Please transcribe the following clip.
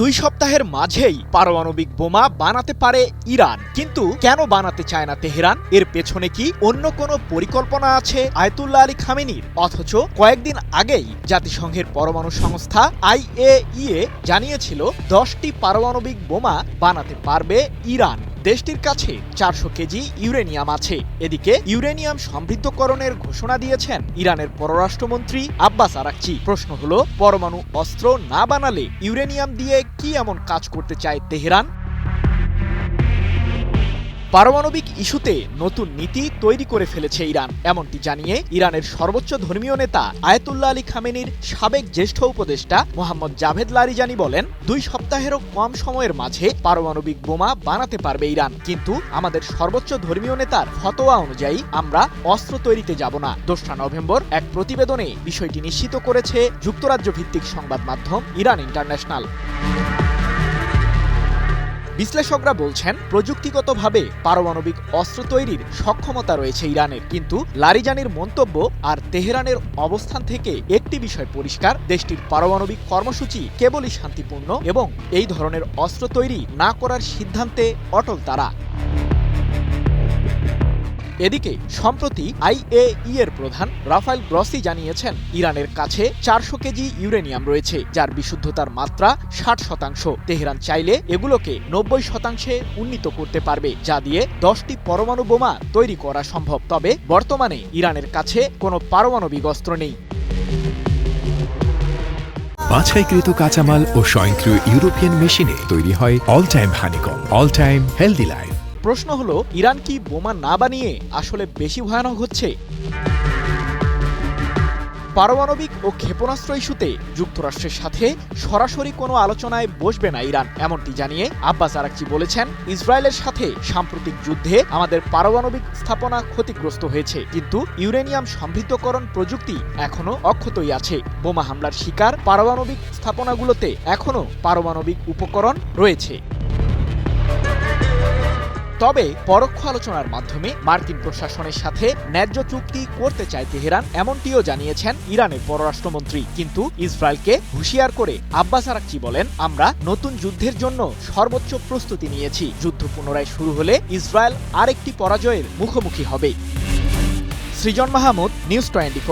দুই সপ্তাহের মাঝেই পারমাণবিক বোমা বানাতে পারে ইরান। কিন্তু কেন বানাতে চায় না তেহরান? এর পেছনে কি অন্য কোনো পরিকল্পনা আছে আয়তুল্লাহ আলী খামেনির? অথচ কয়েকদিন আগেই জাতিসংঘের পরমাণু সংস্থা আইএইএ জানিয়েছিল, দশটি পারমাণবিক বোমা বানাতে পারবে ইরান। দেশটির কাছে চারশো কেজি ইউরেনিয়াম আছে। এদিকে ইউরেনিয়াম সমৃদ্ধকরণের ঘোষণা দিয়েছেন ইরানের পররাষ্ট্রমন্ত্রী আব্বাস আরাকচি। প্রশ্ন হলো, পরমাণু অস্ত্র না বানালে ইউরেনিয়াম দিয়ে কি এমন কাজ করতে চায় তেহরান? পারমাণবিক ইস্যুতে নতুন নীতি তৈরি করে ফেলেছে ইরান। এমনটি জানিয়ে ইরানের সর্বোচ্চ ধর্মীয় নেতা আয়াতুল্লাহ আলী খামেনির সাবেক জ্যেষ্ঠ উপদেষ্টা মোহাম্মদ জাভেদ লারিজানি বলেন, দুই সপ্তাহেরও কম সময়ের মাঝে পারমাণবিক বোমা বানাতে পারবে ইরান। কিন্তু আমাদের সর্বোচ্চ ধর্মীয় নেতার ফতোয়া অনুযায়ী আমরা অস্ত্র তৈরিতে যাব না। দোসরা নভেম্বর এক প্রতিবেদনে বিষয়টি নিশ্চিত করেছে যুক্তরাজ্য ভিত্তিক সংবাদ মাধ্যম ইরান ইন্টারন্যাশনাল। বিশ্লেষকরা বলছেন, প্রযুক্তিগতভাবে পারমাণবিক অস্ত্র তৈরির সক্ষমতা রয়েছে ইরানের। কিন্তু লারিজানির মন্তব্য আর তেহরানের অবস্থান থেকে একটি বিষয় পরিষ্কার, দেশটির পারমাণবিক কর্মসূচি কেবলই শান্তিপূর্ণ এবং এই ধরনের অস্ত্র তৈরি না করার সিদ্ধান্তে অটল তারা। এদিকে, সম্প্রতি আইএই এর প্রধান রাফায়েল গ্রসি জানিয়েছেন, ইরানের কাছে চারশো কেজি ইউরেনিয়াম রয়েছে, যার বিশুদ্ধতার মাত্রা ষাট শতাংশ। তেহরান চাইলে এগুলোকে নব্বই শতাংশে উন্নীত করতে পারবে, যা দিয়ে দশটি পরমাণু বোমা তৈরি করা সম্ভব। তবে বর্তমানে ইরানের কাছে কোনো পারমাণবিক অস্ত্র নেই। বাছাইকৃত কাঁচামাল ও স্বয়ংক্রিয় ইউরোপিয়ান মেশিনে তৈরি হয় all time honeycomb, all time healthy life. প্রশ্ন হলো, ইরান কি বোমা না বানিয়ে আসলে বেশি ভয়ানক হচ্ছে? পারমাণবিক ও ক্ষেপণাস্ত্র ইস্যুতে যুক্তরাষ্ট্রের সাথে সরাসরি কোনো আলোচনায় বসবে না ইরান, এমনটি জানিয়ে আব্বাস আরাকচি বলেছেন, ইসরায়েলের সাথে সাম্প্রতিক যুদ্ধে আমাদের পারমাণবিক স্থাপনা ক্ষতিগ্রস্ত হয়েছে, কিন্তু ইউরেনিয়াম সমৃদ্ধকরণ প্রযুক্তি এখনও অক্ষতই আছে। বোমা হামলার শিকার পারমাণবিক স্থাপনাগুলোতে এখনও পারমাণবিক উপকরণ রয়েছে। তবে পরোক্ষ আলোচনার মাধ্যমে মার্কিন প্রশাসনের সাথে ন্যায্য চুক্তি করতে চায় তেহরান এমনটিও জানিয়েছেন ইরানের পররাষ্ট্রমন্ত্রী। কিন্তু ইসরায়েলকে হুঁশিয়ার করে আব্বাস আরাকচি বলেন, আমরা নতুন যুদ্ধের জন্য সর্বোচ্চ প্রস্তুতি নিয়েছি। যুদ্ধ পুনরায় শুরু হলে ইসরায়েল আরেকটি পরাজয়ের মুখোমুখি হবে। Srijan Mahmud, news twenty